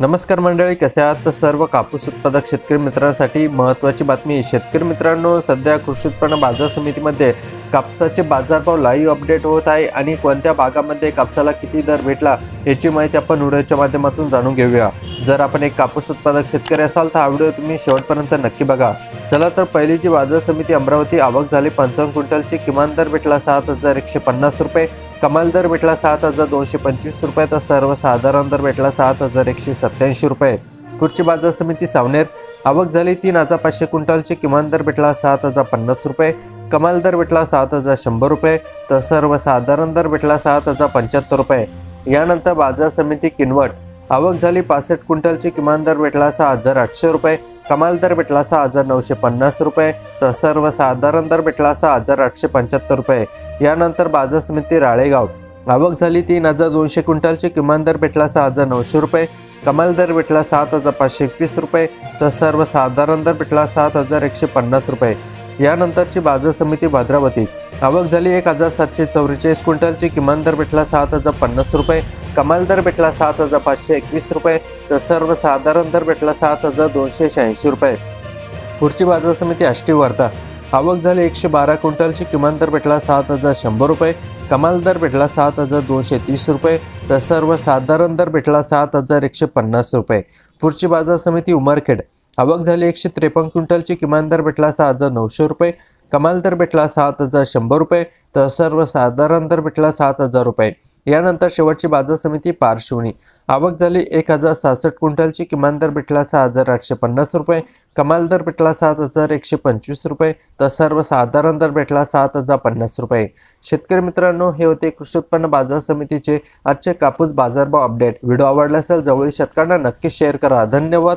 नमस्कार मंडळी कसे आहात? तर सर्व कापूस उत्पादक शेतकरी मित्रांसाठी महत्त्वाची बातमी. शेतकरी मित्रांनो सध्या कृषी उत्पन्न बाजार समितीमध्ये कापसाचे बाजारभाव लाईव्ह अपडेट होत आहे आणि कोणत्या भागामध्ये कापसाला किती दर भेटला याची माहिती आपण व्हिडिओच्या माध्यमातून जाणून घेऊया. जर आपण एक कापूस उत्पादक शेतकरी असाल तर हा व्हिडिओ तुम्ही शेवटपर्यंत नक्की बघा. चला तर पहिली जी बाजार समिती अमरावती आवक झाली पंचावन्न क्विंटलची. किमान दर भेटला सात हजार एकशे पन्नास रुपये. कमाल दर भेटला सात हजार दोनशे पंचवीस रुपये तर सर्वसाधारण दर भेटला सात हजार एकशे सत्याऐंशी रुपये. पुढची बाजार समिती सावनेर आवक झाली तीन हजार पाचशे क्विंटलची किमान दर भेटला सात हजार पन्नास रुपये. कमाल दर भेटला सात हजार शंभर रुपये तर सर्वसाधारण दर भेटला सात हजार पंच्याहत्तर रुपये. यानंतर बाजार समिती किनवट आवक झाली पासष्ट क्विंटलची किमान दर भेटला सहा हजार आठशे रुपये कमाल दर भेटला सहा हजार नऊशे पन्नास रुपये तर सर्वसाधारण दर भेटला सहा हजार आठशे पंच्याहत्तर रुपये. यानंतर बाजार समिती राळेगाव. आवक झाली तीन हजार दोनशे क्विंटलची किमान दर भेटला सहा हजार नऊशे रुपये कमाल दर भेटला सात हजार पाचशे एकवीस रुपये तर सर्वसाधारण दर भेटला सात हजार एकशे पन्नास रुपये. यानंतरची बाजार समिती भद्रावती. आवक झाली एक हजार सातशे चौवेचाळीस क्विंटलची किमान दर भेटला सात हजार पन्नास रुपये कमाल दर भेटला सात हजार पाचशे एकवीस रुपये तर सर्वसाधारण दर भेटला सात हजार दोनशे शहाऐंशी रुपये. पुढची बाजार समिती आष्टी वार्ता आवक झाली एकशे बारा क्विंटलची किमान दर भेटला सात हजार शंभर रुपये कमाल दर भेटला सात हजार दोनशे तीस रुपये तर सर्वसाधारण दर भेटला सात हजार एकशे पन्नास रुपये. पुढची बाजार समिती उमरखेड. आवक झाली एकशे त्रेपन्न क्विंटलची किमान दर भेटला सहा हजार नऊशे रुपये कमाल दर भेटला सात हजार शंभर रुपये तर सर्वसाधारण दर भेटला सात हजार रुपये. यानंतर शेवटची बाजार समिती पारशिवनी आवक झाली एक हजार सहासष्ट क्विंटलची. किमान दर भेटला सहा हजार आठशे पन्नास रुपये. कमाल दर भेटला सात हजार एकशे पंचवीस रुपये. तर सर्वसाधारण दर भेटला सात हजार पन्नास रुपये. शेतकरी मित्रांनो हे होते कृषी उत्पन्न बाजार समितीचे आजचे कापूस बाजारभाव अपडेट व्हिडिओ आवडला असेल जवळील शेतकऱ्यांना नक्की शेअर करा. धन्यवाद.